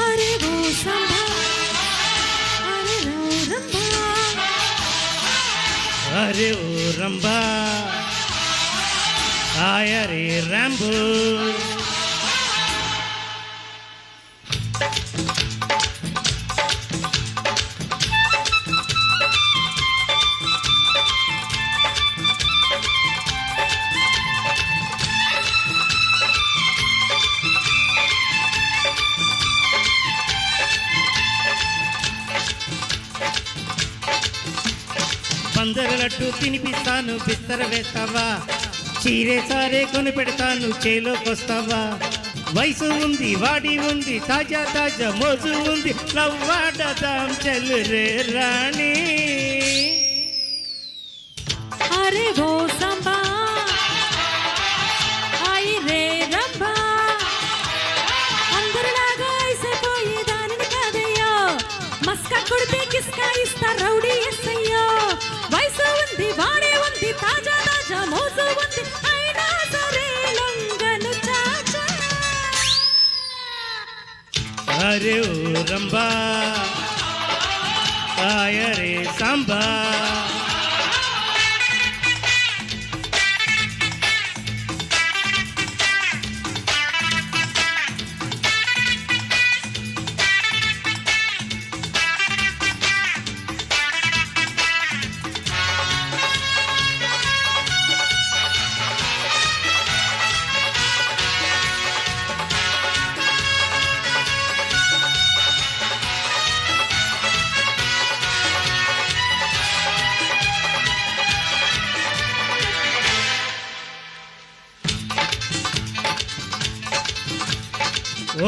अरे वो संभा अरे वो रंभा अरे वो रंभा आया रे रंबू రాంబో లడ్డు తినిపిస్తాను బిత్తర వేస్తావా? చీరే సారే కొని పెడతాను చేలోకొస్తావా వయసు ఉంది వాడి ఉంది తాజా తాజా మోజు ఉంది. లవ్వాడదాం చెల్లు రే రాణి. అరే ఓ సంబా అయి రే రంబా అందరిలాగా దానిని కాదయ్యో. మస్కా కొడితే కిస్కా ఇస్తా రౌడీ ఎస్ఐ. ఉంది వాడే ఉంది తాజా తాజా మోజు ఉంది అయినా సరే లొంగను చాచా. అరే ఓ రంబా ఆయరే సాంబా.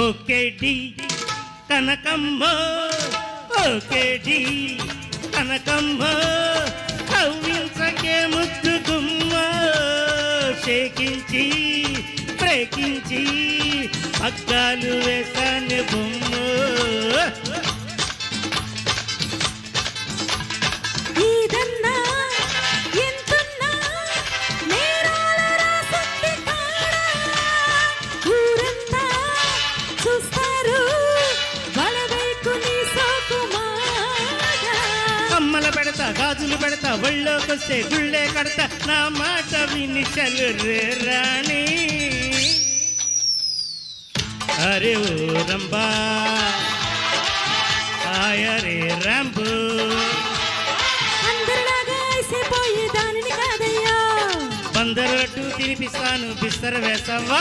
ఓకేడి కనకమ్మ ఓకేడి కనకమ్మ కవ్వించకే ముద్దు గుమ్మ షేకించి బ్రేకించి పగ్గాలు వేసాను బొమ్మ. ఒళ్ళోకొస్తే గుళ్ళే కడతా. నా మాట విని చలు రాణి. అరే ఓ రంబా. ఆయరే రాంబో కాదయ్యా. బందరట్టు తినిపిస్తాను బిస్తర వేస్తావా?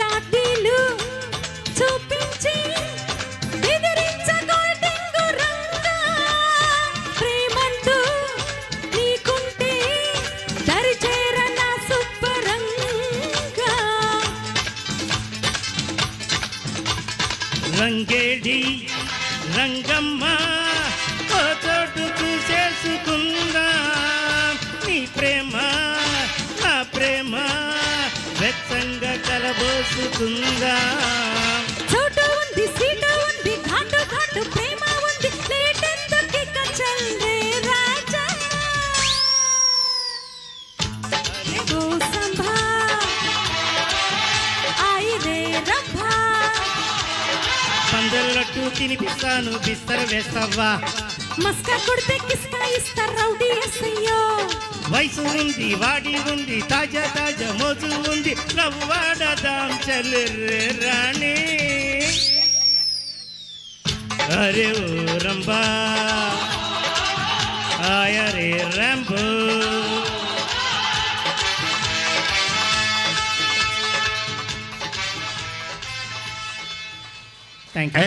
లాఠీలు చూపించి బెదిరించగొల్టింగు రంగా. ప్రేమంటూ నీకుంటే దరిచేర సుబ్బరంగా. రంగేడి రంగమ్మ ఓ చోటు చూసేసుకుందా. నీ ప్రేమ నా ప్రేమ. కలబోసుకుందా లడ్డు తినిపిస్తాను బిస్తర వేస్తావా? మస్కా కొడితే కిస్కా ఇస్తా రౌడి ఎస్ఐయో. వయసు ఉంది వాడి ఉంది తాజా తాజా మోజు ఉంది నవ్వాడదాం చల్లెర్రే రాణి. అరే ఓ రంబా ఆయరే రంబు Thank you.